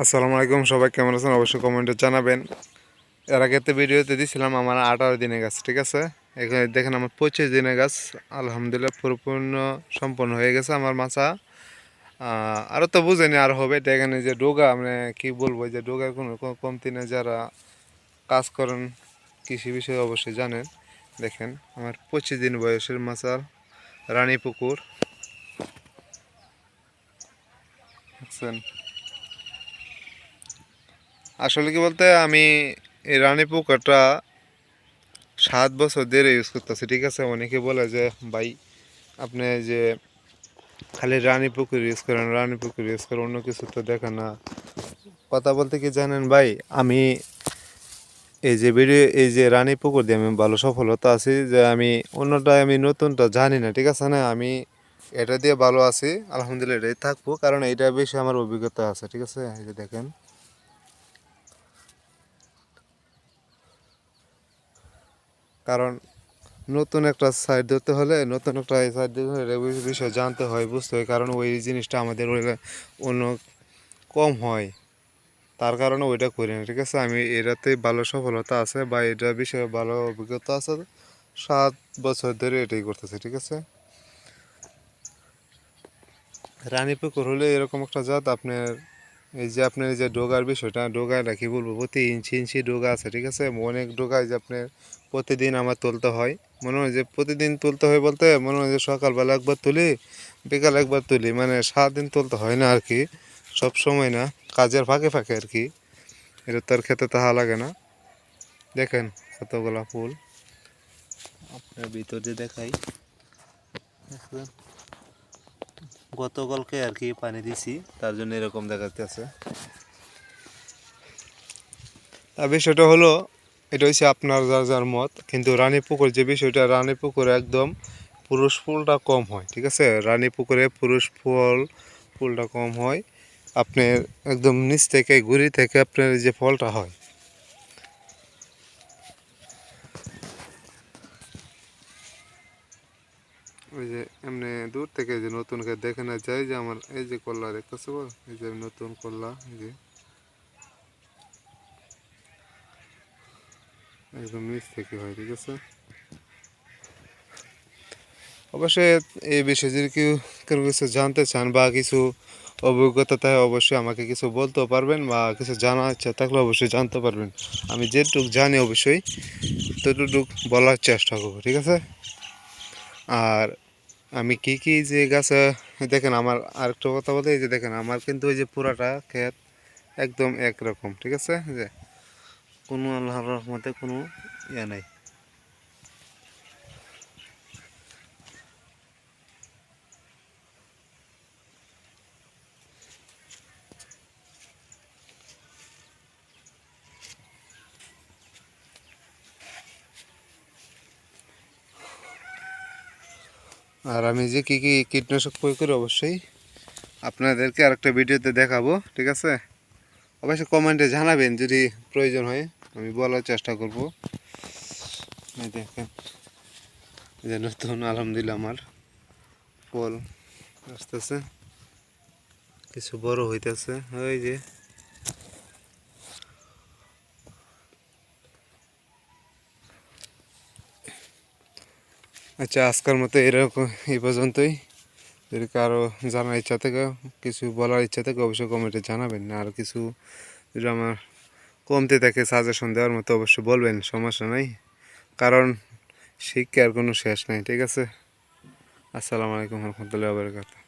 আসসালামু আলাইকুম, সবাই কেমন আছেন? অবশ্যই কমেন্টে জানাবেন। এর আগে তো ভিডিওতে দিয়েছিলাম আমার আঠারো দিনের গাছ, ঠিক আছে? এখানে দেখেন আমার পঁচিশ দিনের গাছ, আলহামদুলিল্লাহ পরিপূর্ণ সম্পন্ন হয়ে গেছে আমার মাছা। আরও তো বুঝেনি আর হবে, এটা এখানে যে ডোগা মানে কি বলব যে ডোগার কোনো কমতি নেই, যারা কাজ করেন কৃষি বিষয়ে অবশ্যই জানেন। দেখেন, আমার পঁচিশ দিন বয়সের মাছার রানী পুকুর। আসলে কি বলতে, আমি এই রানী পোকাটা সাত বছর ধরে ইউজ করতেছি, ঠিক আছে? অনেকে বলে যে, ভাই, আপনি যে খালি রানী পুকুর ইউজ করেন, রানী পুকুর ইউজ করেন, অন্য কিছু তো দেখে না। কথা বলতে কি জানেন ভাই, আমি এই যে ভিডিও এই যে রানী পুকুর দিয়ে আমি ভালো সফলতা আছি, যে আমি অন্যটা আমি নতুনটা জানি না, ঠিক আছে না? আমি এটা দিয়ে ভালো আছি, আলহামদুলিল্লাহ, এটাই থাকব, কারণ এটা বেশি আমার অভিজ্ঞতা আছে, ঠিক আছে? এই যে দেখেন। কারণ নতুন একটা সাইড ধরতে হলে নতুন একটা সাইড দিতে হলে বিষয়ে জানতে হয়, বুঝতে হয়। কারণ ওই জিনিসটা আমাদের অন্য কম হয়। তার কারণে ওইটা করি না, ঠিক আছে? আমি এটাতে ভালো সফলতা আছে বা এটা বিষয়ে ভালো অভিজ্ঞতা আছে, সাত বছর ধরে এটাই করতেছে, ঠিক আছে? রানী পুকুর হলে এরকম একটা জাত আপনার এই যে আপনার যে ডোগার বিষয়টা ডোগাটা কি বলব, প্রতি ইঞ্চি ইঞ্চি ডোগা আছে, ঠিক আছে? অনেক ডোগায় যে আপনার প্রতিদিন আমার তুলতে হয়। মনে হয় যে প্রতিদিন তুলতে হয় বলতে, মনে হয় যে সকালবেলা একবার তুলি, বিকাল একবার তুলি মানে সারাদিন তুলতে হয় না আর কি সব সময় না, কাজের ফাঁকে ফাঁকে আর কি এটা তার খেতে তাহা লাগে না। দেখেন কতগুলা ফুল। আপনার ভিতর দিয়ে দেখাই। দেখেন। গতকালকে আর কি পানি দিছি, তার জন্য এরকম দেখাতেছে আর বিষয়টা হলো, এটা হচ্ছে আপনার যার যার মত, কিন্তু রানী পুকুর যে বিষয়টা, রানী পুকুরে একদম পুরুষ ফুলটা কম হয়, ঠিক আছে? রানী পুকুরে পুরুষ ফল, ফুলটা কম হয়। আপনার একদম নিচ থেকে, গুড়ি থেকে আপনার যে ফলটা হয় ওই যে এমনি দূর থেকে যে নতুন করে দেখে না যায় যে আমার এই যে কল্লা দেখতেছো এই যে নতুন কল্লা এই যে। একদম নিচ থেকে হয়, ঠিক আছে? অবশ্যই এই বিষয়ে যদি কেউ কেউ কিছু জানতে চান বা কিছু অভিজ্ঞতা থাকে, অবশ্যই আমাকে কিছু বলতেও পারবেন বা কিছু জানার ইচ্ছা থাকলে অবশ্যই জানতে পারবেন। আমি যেটুক জানি অবশ্যই ততটুক বলার চেষ্টা করব, ঠিক আছে? আর আমি কি কি যে গাছে, দেখেন আমার আরেকটা কথা বলতে, এই যে দেখেন আমার কিন্তু ওই যে পুরাটা ক্ষেত একদম একরকম, ঠিক আছে? যে কোনো আল্লাহর রহমতে কোনো ইয়ে নাই। আর আমি যে কী কী কীটনাশক প্রয়োগ করি অবশ্যই আপনাদেরকে আরেকটা ভিডিওতে দেখাবো, ঠিক আছে? অবশ্যই কমেন্টে জানাবেন যদি প্রয়োজন হয়, আমি বলার চেষ্টা করব। দেখেন যে নতুন, আলহামদুলিল্লাহ আমার ফল আসতেছে, কিছু বড় হইতেছে, ওই যে আচ্ছা আজকের মতো এরকম, এই পর্যন্তই। যদি কারও জানার ইচ্ছা থাকে, কিছু বলার ইচ্ছা থাকে, অবশ্যই কমেন্টে জানাবেন। আর কিছু যদি আমার কমতে থাকে সাজেশন দেওয়ার মতো, অবশ্যই বলবেন, সমস্যা নাই। কারণ শিক্ষার কোনো শেষ নাই, ঠিক আছে? আসসালামু আলাইকুম রহমতুল্লাহ বারকাত